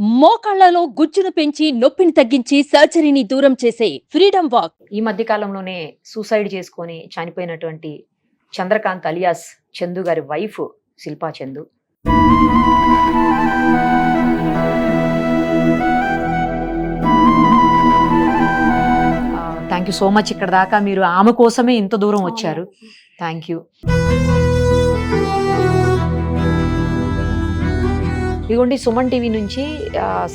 మోకాళ్ళలో గుజ్జును పెంచి నొప్పిని తగ్గించి సర్జరీని దూరం చేసే ఫ్రీడమ్ వాక్. ఈ మధ్య కాలంలోనే సూసైడ్ చేసుకొని చనిపోయినటువంటి చంద్రకాంత్ అలియాస్ చందు గారి wife Shilpa Chandu. Thank you so much ఇక్కడ దాకా మీరు ఆమె కోసమే ఇంత దూరం వచ్చారు. థ్యాంక్ యూ ఇదిగోండి సుమన్ టీవీ నుంచి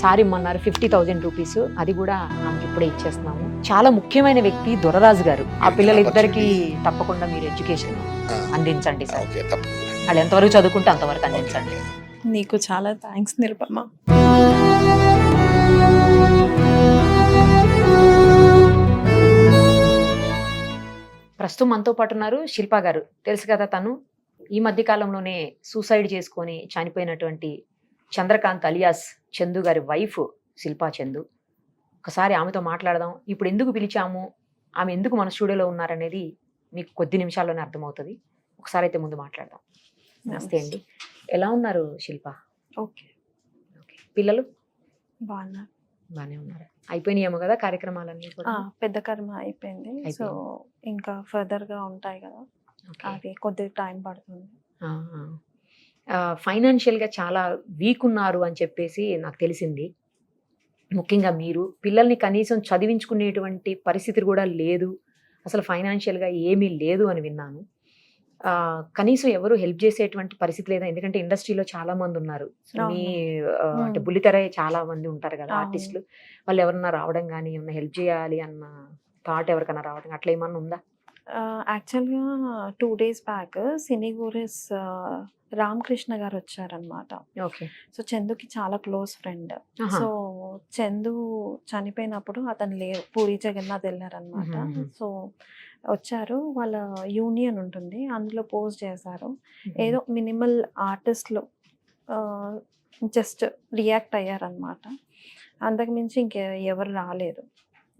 సారీ ఇమ్మన్నారు ఫిఫ్టీ థౌజండ్ రూపీస్. అది కూడా ఆమెకి ఇప్పుడే ఇచ్చేస్తున్నాము. చాలా ముఖ్యమైన వ్యక్తి దొరరాజు గారు. ఆ పిల్లలిద్దరికి తప్పకుండా మీరు ఎడ్యుకేషన్ అందించండి సార్. వాళ్ళు ఎంతవరకు చదువుకుంటే అంతవరకు అందించండి. నీకు చాలా థ్యాంక్స్ నిరుపమ ప్రస్తుతం మనతో పాటు ఉన్నారు శిల్పా గారు. తెలుసు కదా తను. ఈ మధ్య కాలంలోనే సూసైడ్ చేసుకొని చనిపోయినటువంటి చంద్రకాంత్ అలియాస్ చందు గారి వైఫ్ శిల్పా చందు. ఒకసారి ఆమెతో మాట్లాడదాం. ఇప్పుడు ఎందుకు పిలిచాము? ఆమె ఎందుకు మన స్టూడియోలో ఉన్నారనేది మీకు కొద్ది నిమిషాల్లోనే అర్థమవుతుంది. ఒకసారి అయితే ముందు మాట్లాడదాం. నమస్తే అండి. ఎలా ఉన్నారు శిల్ప? ఓకే. ఓకే. పిల్లలు? బాగున్నా బాగానే ఉన్నారు. అయిపోయినాయేమో కదా కార్యక్రమాలన్నీ కూడా? పెద్ద కర్మ అయిపోయింది. సో ఇంకా ఫర్దర్గా ఉంటాయి కదా. ఓకే. అది కొద్దిగా టైం పడుతుంది. ఫైనాన్షియల్గా చాలా వీక్ ఉన్నారు అని చెప్పేసి నాకు తెలిసింది. ముఖ్యంగా మీరు. పిల్లల్ని కనీసం చదివించుకునేటువంటి పరిస్థితి కూడా లేదు. అసలు ఫైనాన్షియల్గా ఏమీ లేదు అని విన్నాను. కనీసం ఎవరు హెల్ప్ చేసేటువంటి పరిస్థితి లేదా? ఎందుకంటే ఇండస్ట్రీలో చాలా మంది ఉన్నారు. మీ అంటే. బుల్లితెర చాలా మంది ఉంటారు కదా. ఆర్టిస్టులు. వాళ్ళు ఎవరన్నా రావడం కానీ ఏమన్నా హెల్ప్ చేయాలి అన్న థాట్ ఎవరికైనా రావడం అట్లా ఏమన్నా ఉందా? యాక్చువల్గా టూ డేస్ బ్యాక్ సినీ గోరెస్ రామకృష్ణ గారు వచ్చారనమాట ఓకే. సో చందుకి చాలా క్లోజ్ ఫ్రెండ్. సో చందు చనిపోయినప్పుడు అతను లేరు పూరి జగన్నాథ్ వెళ్ళారనమాట. సో వచ్చారు. వాళ్ళ యూనియన్ ఉంటుంది. అందులో పోస్ట్ చేశారు. ఏదో మినిమల్ ఆర్టిస్ట్లు జస్ట్ రియాక్ట్ అయ్యారనమాట అంతకుమించి ఇంకే ఎవరు రాలేదు.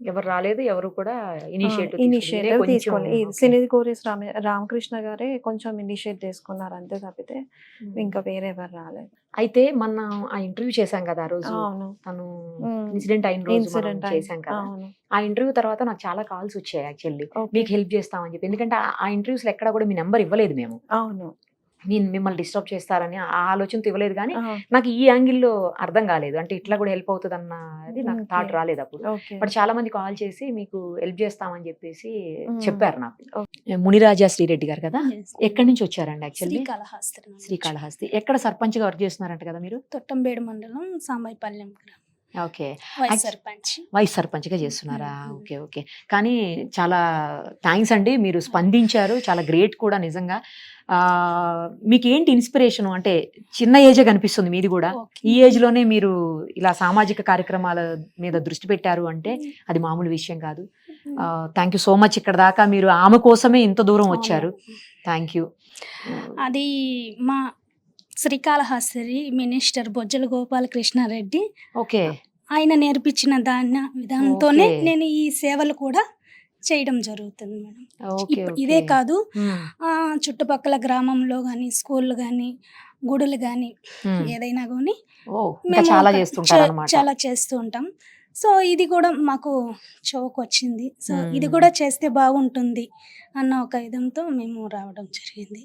ఎవరు రాలేదు ఎవరు కూడా ఇనిషియేటివ్ ఇనిషియేటివ్ తీసుకోవాలి సినీ కోరేస్ రామ రామకృష్ణ గారే కొంచెం ఇనిషియేట్ తీసుకున్నారు అంతే తప్పితే ఇంకా వేరే ఎవరు రాలేదు. అయితే మొన్న ఆ ఇంటర్వ్యూ చేశాం కదా ఆ రోజు. అవును. తను. ఇన్సిడెంట్ అయిన రోజు మనం చేశాం కదా. ఆ ఇంటర్వ్యూ తర్వాత నాకు చాలా కాల్స్ వచ్చాయి యాక్చువల్లీ. మీకు హెల్ప్ చేస్తామని చెప్పి. ఎందుకంటే ఆ- ఆ ఇంటర్వ్యూస్లో ఎక్కడ కూడా మీ నెంబర్ ఇవ్వలేదు మేము. అవును. నేను మిమ్మల్ని డిస్టర్బ్ చేస్తారని ఆ ఆలోచనతో ఇవ్వలేదు కానీ నాకు ఈ యాంగిల్లో అర్థం కాలేదు. అంటే ఇట్లా కూడా హెల్ప్ అవుతుంది అన్నది నాకు. థాట్ రాలేదు అప్పుడు. బట్ చాలా మంది కాల్ చేసి మీకు హెల్ప్ చేస్తామని చెప్పేసి. చెప్పారు నాకు. మునిరాజా శ్రీరెడ్డి గారు కదా? ఎక్కడి నుంచి వచ్చారండి యాక్చువల్లీ శ్రీకాళహస్తి శ్రీకాళహస్తి. ఎక్కడ సర్పంచ్గా వర్క్ చేస్తున్నారంట కదా మీరు? తొట్టంబేడు మండలం సాంబైపల్లెం గ్రామం. ఓకే. సర్పంచ్. వైస్ సర్పంచ్గా చేస్తున్నారా. Okay okay. కానీ చాలా థ్యాంక్స్ అండి. మీరు స్పందించారు. చాలా గ్రేట్ కూడా నిజంగా. మీకు ఏంటి ఇన్స్పిరేషన్? అంటే చిన్న ఏజే కనిపిస్తుంది మీది కూడా. ఈ ఏజ్లోనే మీరు ఇలా సామాజిక కార్యక్రమాల మీద దృష్టి పెట్టారు అంటే అది మామూలు విషయం కాదు. థ్యాంక్ యూ సో మచ్ ఇక్కడ దాకా. మీరు ఆమె కోసమే ఇంత దూరం వచ్చారు. Thank you. అది మా శ్రీకాళహస్తి మినిస్టర్ బొజ్జల గోపాలకృష్ణారెడ్డి ఓకే. ఆయన నేర్పించిన దాని విధానంతోనే. నేను ఈ సేవలు కూడా చేయడం జరుగుతుంది మేడం. ఇదే కాదు చుట్టుపక్కల గ్రామంలో కానీ స్కూళ్ళు కానీ గుడులు కానీ. ఏదైనా కానీ మేము చాలా చేస్తూ ఉంటాం. సో ఇది కూడా మాకు చౌక్ వచ్చింది. So hmm. ఇది కూడా చేస్తే బాగుంటుంది అన్న ఒక ఇదంతో మేము రావడం జరిగింది.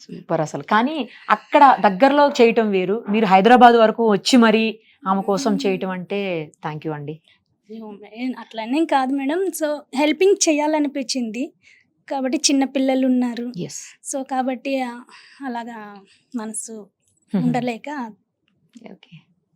సూపర్ అసలు. కానీ అక్కడ దగ్గరలో చేయటం వేరు. మీరు హైదరాబాద్ వరకు వచ్చి మరి ఆమె కోసం చేయటం అంటే థ్యాంక్ యూ అండి. అట్లనే కాదు మేడం. So helping చేయాలనిపించింది. కాబట్టి చిన్న పిల్లలు ఉన్నారు సో కాబట్టి అలాగా మనసు ఉండలేక ఓకే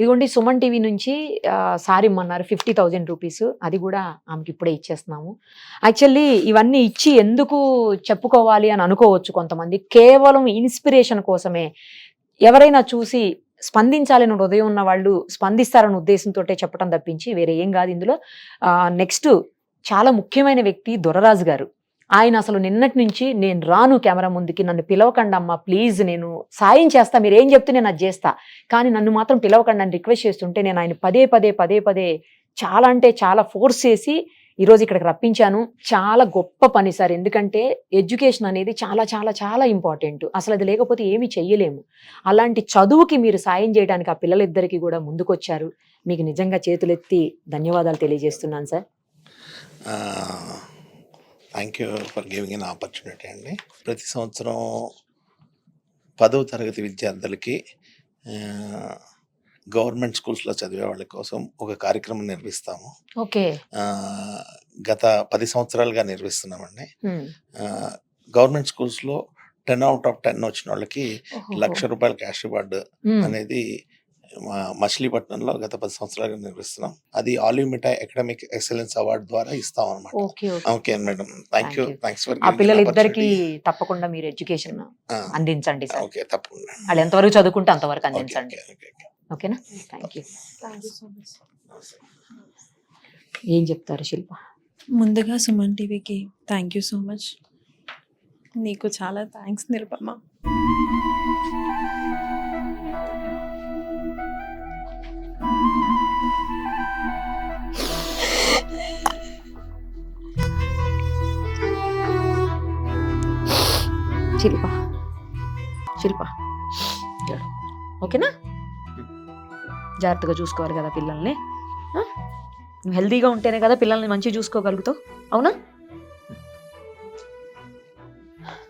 ఇదిగోండి సుమన్ టీవీ నుంచి సారి ఇమ్మన్నారు ఫిఫ్టీ థౌజండ్ రూపీస్. అది కూడా ఆమెకి ఇప్పుడే ఇచ్చేస్తున్నాము. యాక్చువల్లీ ఇవన్నీ ఇచ్చి ఎందుకు చెప్పుకోవాలి అని అనుకోవచ్చు కొంతమంది. కేవలం ఇన్స్పిరేషన్ కోసమే. ఎవరైనా చూసి స్పందించాలని హృదయం ఉన్న వాళ్ళు స్పందిస్తారన్న ఉద్దేశంతో చెప్పడం తప్పించి వేరే ఏం కాదు ఇందులో. నెక్స్ట్ చాలా ముఖ్యమైన వ్యక్తి దొరరాజు గారు. ఆయన అసలు నిన్నటి నుంచి నేను రాను కెమెరా ముందుకి నన్ను పిలవకండి అమ్మా ప్లీజ్ నేను సాయం చేస్తా మీరు ఏం చెప్తే నేను అది చేస్తా. కానీ నన్ను మాత్రం పిలవకండి అని రిక్వెస్ట్ చేస్తుంటే నేను ఆయన పదే పదే పదే పదే చాలా అంటే చాలా ఫోర్స్ చేసి ఈరోజు ఇక్కడికి రప్పించాను. చాలా గొప్ప పని సార్. ఎందుకంటే ఎడ్యుకేషన్ అనేది చాలా చాలా చాలా ఇంపార్టెంట్. అసలు అది లేకపోతే ఏమీ చెయ్యలేము. అలాంటి చదువుకి మీరు సాయం చేయడానికి ఆ పిల్లలిద్దరికీ కూడా ముందుకొచ్చారు. మీకు నిజంగా చేతులెత్తి ధన్యవాదాలు తెలియజేస్తున్నాను sir. Thank you for giving in opportunity అండి. ప్రతి సంవత్సరం పదవ తరగతి విద్యార్థులకి గవర్నమెంట్ స్కూల్స్లో చదివే వాళ్ళ కోసం ఒక కార్యక్రమం నిర్వహిస్తాము. ఓకే. గత పది సంవత్సరాలుగా నిర్వహిస్తున్నామండి. గవర్నమెంట్ స్కూల్స్లో టెన్ అవుట్ ఆఫ్ టెన్ వచ్చిన వాళ్ళకి లక్ష రూపాయల క్యాష్ రివార్డు అనేది మా మచిలీపట్నంలో గత పది సంవత్సరాలుగా నిర్వహిస్తున్నాం. అది ఆలిమిటా అకాడమిక్ ఎక్సలెన్స్ అవార్డు ద్వారా ఇస్తాం అనమాట okay. Madam. Thank you. Thanks for ఆ పిల్లలిద్దరికి తప్పకుండా మీరు ఎడ్యుకేషన్ అందించండి సార్. ఓకే తప్పకుండా. వాళ్ళు ఎంతవరకు చదువుకుంటే అంతవరకు అందించండి. Okay, okay, okay. ఓకేనా? థ్యాంక్ యూ ఏం చెప్తారు శిల్ప? ముందుగా సుమన్ టీవీకి థ్యాంక్ యూ సో మచ్ నీకు చాలా థ్యాంక్స్ నిరుపమ. శిల్ప శిల్ప. ఓకేనా? జాగ్రత్తగా చూసుకోవాలి కదా పిల్లల్ని? నువ్వు హెల్తీగా ఉంటేనే కదా పిల్లల్ని మంచిగా చూసుకోగలుగుతావు. అవునా?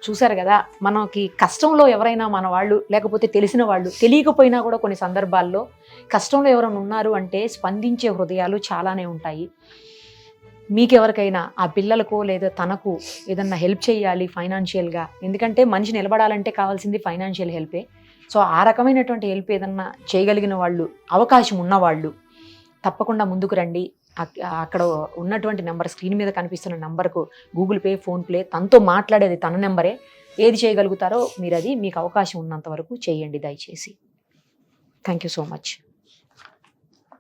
చూశారు కదా మనకి కష్టంలో ఎవరైనా మన వాళ్ళు లేకపోతే తెలిసిన వాళ్ళు తెలియకపోయినా కూడా కొన్ని సందర్భాల్లో కష్టంలో ఎవరైనా ఉన్నారు అంటే స్పందించే హృదయాలు చాలానే ఉంటాయి. మీకెవరికైనా ఆ పిల్లలకు లేదా తనకు ఏదన్నా హెల్ప్ చేయాలి ఫైనాన్షియల్గా? ఎందుకంటే మనిషి నిలబడాలంటే కావాల్సింది ఫైనాన్షియల్ హెల్పే. సో ఆ రకమైనటువంటి హెల్ప్ ఏదన్నా చేయగలిగిన వాళ్ళు అవకాశం ఉన్నవాళ్ళు తప్పకుండా ముందుకు రండి. అక్కడ ఉన్నటువంటి నెంబర్ స్క్రీన్ మీద కనిపిస్తున్న నెంబర్కు గూగుల్ పే ఫోన్పే తనతో మాట్లాడేది తన నెంబరే. ఏది చేయగలుగుతారో మీరు అది మీకు అవకాశం ఉన్నంత వరకు చేయండి దయచేసి. Thank you so much.